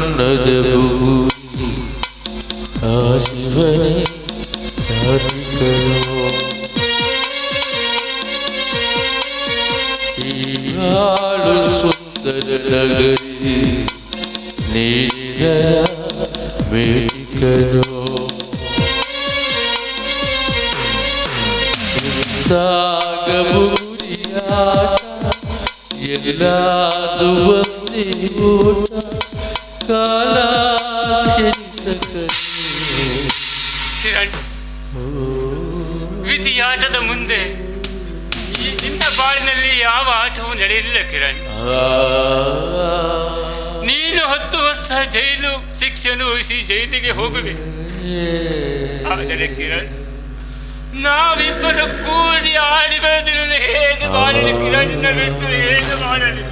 കണ്ണതപൂ ആശിവനെ സുന്ദരനഗരി നീതര മേടിക്കനോ താകപൂരിയാട്ട எல்லாது வந்து போட்டார் ಕಾಲ ಕಿರಣ್. ವಿಧಿಯಾಟದ ಮುಂದೆ ನಿನ್ನ ಬಾಳಿನಲ್ಲಿ ಯಾವ ಆಟವೂ ನಡೆಯಲಿಲ್ಲ ಕಿರಣ್. ನೀನು ಹತ್ತು ವರ್ಷ ಜೈಲು ಶಿಕ್ಷೆಯನ್ನು ವಹಿಸಿ ಜೈಲಿಗೆ ಹೋಗುವೆ. ಆದರೆ ಕಿರಣ್, ನಾವಿಬ್ಬರು ಕೂಡಿ ಆಡಿ ಬೆಳೆದಿರಲು ಹೇಗೆ? ಮಾಡಲಿ ಕಿರಣ್ ಬಿಟ್ಟು ಹೇಗೆ ಮಾಡಲಿ?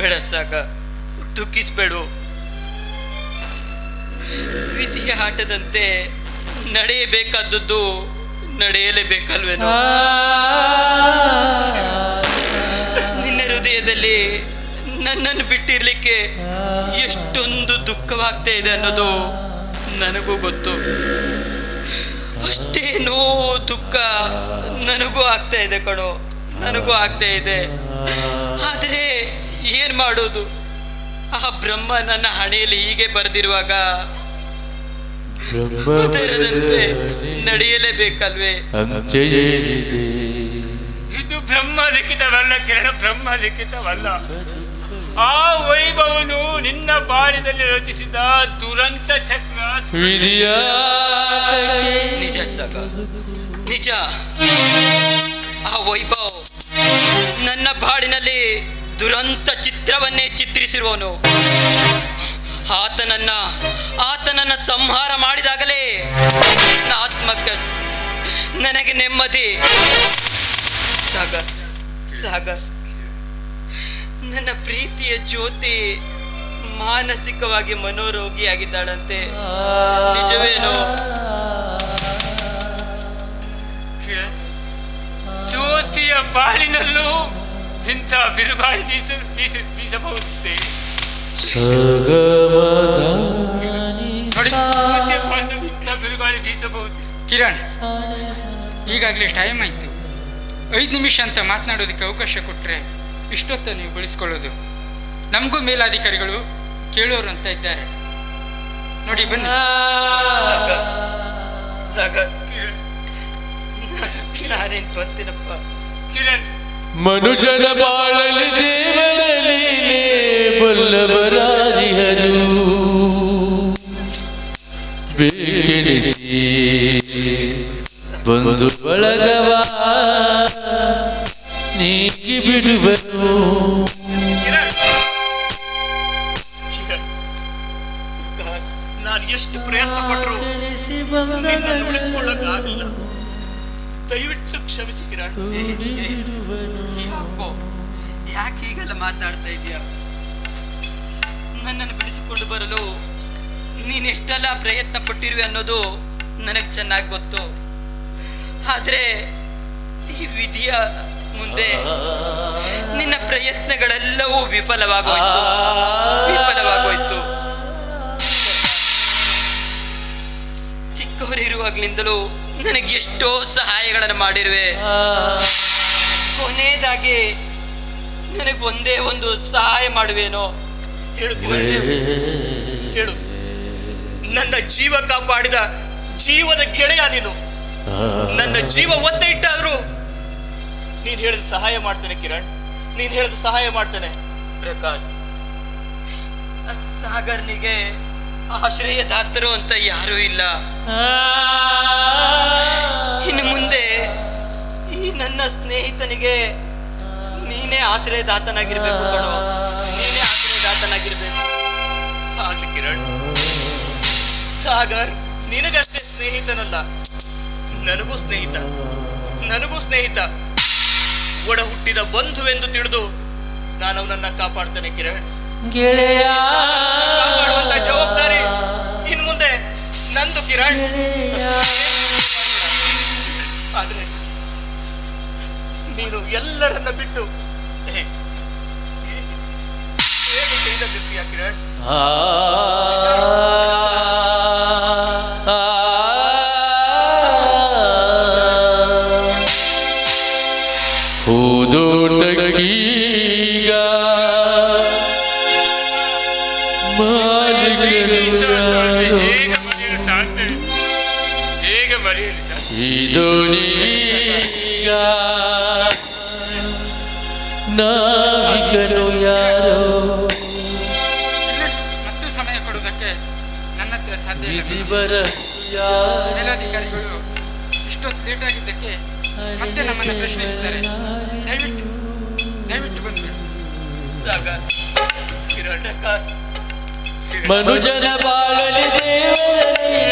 ದುಃಖಿಸ್ಬೇಡ ಸಾಕ ದುಃಖಿಸ್ಬೇಡು. ವಿಧಿಯ ಆಟದಂತೆ ನಡೆಯಬೇಕಾದದ್ದು ನಡೆಯಲೇಬೇಕಲ್ವೇನೋ? ನಿನ್ನ ಹೃದಯದಲ್ಲಿ ನನ್ನನ್ನು ಬಿಟ್ಟಿರ್ಲಿಕ್ಕೆ ಎಷ್ಟೊಂದು ದುಃಖವಾಗ್ತಾ ಇದೆ ಅನ್ನೋದು ನನಗೂ ಗೊತ್ತು. ಅಷ್ಟೇ ನೋವು ದುಃಖ ನನಗೂ ಆಗ್ತಾ ಇದೆ ಕಣೋ. ನನಗೂ ಆಗ್ತಾ ಇದೆ. ಆದರೆ ಮಾಡೋದು? ಆ ಬ್ರಹ್ಮ ನನ್ನ ಹಣೆಯಲ್ಲಿ ಹೀಗೆ ಬರೆದಿರುವಾಗ ಅದರದಂತೆ ನಡೆಯಲೇಬೇಕಲ್ವೇ? ಇದು ಬ್ರಹ್ಮ ಲಿಖಿತವಲ್ಲ ಕಿರಣ ಬ್ರಹ್ಮ ಲಿಖಿತವಲ್ಲ. ಆ ವೈಭವನು ನಿನ್ನ ಬಾಲ್ಯದಲ್ಲಿ ರಚಿಸಿದ ದುರಂತ ಚಕ್ರ ನಿಜ ಸಗ ನಿಜ. ಆ ವೈಭವ. ನನ್ನ ಬಾಡಿನಲ್ಲಿ ದುರಂತ ಚಿತ್ರವನ್ನೇ ಚಿತ್ರಿಸಿರುವನು ಆತನನ್ನ ಆತನನ್ನ ಸಂಹಾರ ಮಾಡಿದಾಗಲೇ ಆತ್ಮಕ್ಕೆ ನನಗೆ ನೆಮ್ಮದಿ. ಸಾಗರ್ ಸಾಗರ್, ನನ್ನ ಪ್ರೀತಿಯ ಜ್ಯೋತಿ ಮಾನಸಿಕವಾಗಿ ಮನೋರೋಗಿಯಾಗಿದ್ದಾಳಂತೆ. ನಿಜವೇನೋ? ಇಂಥ ಬಿರುಗಾಳಿ ಬೀಸ ಬೀಸ ಬೀಸಬಹುದೇ? ಸಗಮದಾನಿ ನೋಡಿ ಇಂಥ ಬಿರುಗಾಳಿ ಬೀಸಬಹುದು. ಕಿರಣ್ ಈಗಾಗಲೇ ಟೈಮ್ ಆಯಿತು. ಐದು ನಿಮಿಷ ಅಂತ ಮಾತನಾಡೋದಕ್ಕೆ ಅವಕಾಶ ಕೊಟ್ಟರೆ ಇಷ್ಟೊತ್ತ ನೀವು ಬಳಸ್ಕೊಳ್ಳೋದು. ನಮಗೂ ಮೇಲಾಧಿಕಾರಿಗಳು ಕೇಳೋರು ಅಂತ ಇದ್ದಾರೆ. ನೋಡಿ ಬನ್ನಿ. ಸಾಗರ್ ನಾನೇನ್ ಬರ್ತೀನಪ್ಪ ಕಿರಣ್ ಮನುಜನ ಬಾಳಲಿ ದೇವರ ಲೀಲೆ ಬಲ್ಲವರಾರಿಹರು ಬೇಕೆಣಿಸಿ ಬಂದು ಬಳಗವ ನೀಗಿ ಬಿಡುವರು ಕಿರಣ್ ಕಿರಣ್, ನಾನು ಎಷ್ಟು ಪ್ರಯತ್ನ ಪಟ್ಟರು ನಿನ್ನನ್ನು ಉಳಿಸ್ಕೊಳ್ಳಕ್ಕಾಗಲಿಲ್ಲ ದಯವಿಟ್ಟು ಕ್ಷಮಿಸಿ ಕಿರಣ್ ಯಾಕೋ ಯಾಕೆ ಹೀಗೆಲ್ಲ ಮಾತಾಡ್ತಾ ಇದೀಯ? ನನ್ನನ್ನು ಬಿಡಿಸಿಕೊಂಡು ಬರಲು ನೀನ್ ಎಷ್ಟೆಲ್ಲ ಪ್ರಯತ್ನ ಪಟ್ಟಿರುವೆ ಅನ್ನೋದು ನನಗೆ ಚೆನ್ನಾಗಿ ಗೊತ್ತು. ಆದ್ರೆ ಈ ವಿಧಿಯ ಮುಂದೆ ನಿನ್ನ ಪ್ರಯತ್ನಗಳೆಲ್ಲವೂ ವಿಫಲವಾಗೋಯ್ತು. ವಿಫಲವಾಗೋಯ್ತು. ಚಿಕ್ಕವರಿರುವಾಗ್ಲಿಂದಲೂ ಎಷ್ಟೋ ಸಹಾಯಗಳನ್ನು ಮಾಡಿರುವೆ. ಕೊನೆಯದಾಗಿ ನನಗೆ ಒಂದೇ ಒಂದು ಸಹಾಯ ಮಾಡುವೇನೋ? ಹೇಳು ಹೇಳು ನನ್ನ ಜೀವ ಕಾಪಾಡಿದ ಜೀವದ ಗೆಳೆಯ ನೀನು. ನನ್ನ ಜೀವ ಒತ್ತೆ ಇಟ್ಟಾದ್ರು ನೀನ್ ಹೇಳಿದ ಸಹಾಯ ಮಾಡ್ತೇನೆ ಕಿರಣ್. ನೀನ್ ಹೇಳಿದ ಸಹಾಯ ಮಾಡ್ತೇನೆ. ಪ್ರಕಾಶ್ ಸಾಗರ್ನಿಗೆ ಆಶ್ರಯದಾತರು ಅಂತ ಯಾರೂ ಇಲ್ಲ. ನೀನೇ ಆಶ್ರಯದಾತನಾಗಿರ್ಬೇಕು ಕಣೋ. ನೀನೇ ಆಶ್ರಯದಾತನಾಗಿರ್ಬೇಕು. ಆಗ್ಲಿ ಕಿರಣ್. ಸಾಗರ್ ನಿನಗಷ್ಟೇ ಸ್ನೇಹಿತನಲ್ಲ. ನನಗೂ ಸ್ನೇಹಿತ. ನನಗೂ ಸ್ನೇಹಿತ. ಒಡ ಹುಟ್ಟಿದ ಬಂಧುವೆಂದು ತಿಳಿದು ನಾನು ಅವನನ್ನ ಕಾಪಾಡ್ತೇನೆ ಕಿರಣ್. ಗೆಳೆಯ. ಕಾಪಾಡುವಂತ ಜವಾಬ್ದಾರಿ ಇನ್ ಮುಂದೆ ನಂದು ಕಿರಣ್. ಆದ್ರೆ ನೀನು ಎಲ್ಲರನ್ನ ಬಿಟ್ಟು ಹೇ- ಹೇಗೆ ಹೋಗ್ತೀಯಾ ಕಿರಣ್ ಆ ಹೂದೋಟಕ್ಕೀಗ ಮಾಲಿಕರು ಯಾರು? ಹೇಗೆ ಮರೆಯಲು ಸಾಧ್ಯ ಹೇಗೆ ಮರೆಯಲು ಸಾಧ್ಯ ಇದು ನೀಗ ನಾವಿಕನು ಯಾರು? ಮತ್ತು ಸಮಯ ಕೊಡುವುದಕ್ಕೆ ನನ್ನ ಹತ್ರ ಸಾಧ್ಯ ಇಲ್ಲ. ವಿಧಿ ಬರ ಮೇಲಾಧಿಕಾರಿಗಳು ಇಷ್ಟೊತ್ತು ಲೇಟ್ ಆಗಿದ್ದಕ್ಕೆ ಮತ್ತೆ ನಮ್ಮನ್ನು ಪ್ರಶ್ನಿಸಿದ್ದಾರೆ. ದಯವಿಟ್ಟು ದಯವಿಟ್ಟು ಬಂದ್ಬಿಡು. ಸಾಗರ್ ಮನುಜನ ಬಾಳಲಿ ದೇವರಲ್ಲಿ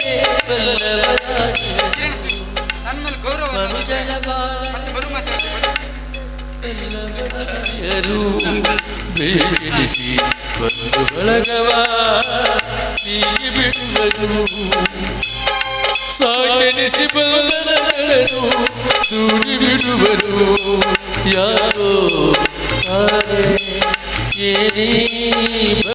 ಗೌರವ ಮನುಜನ ಬಾಳಲಿ ಮತ್ತೆ ಮರು ಮಾತಾಡ್ತೀನಿ ಯಾರು ಬೇಕಿರಿಸಿ ಬಂದು ಬಳಗವ ಹೀಗೆ ಬಿಡುವರು ಸಾಕೆನಿಸಿ ಬಂದನಗಳನ್ನು ದೂಡಿ ಬಿಡುವರು ಯಾರೋ ಏನೇ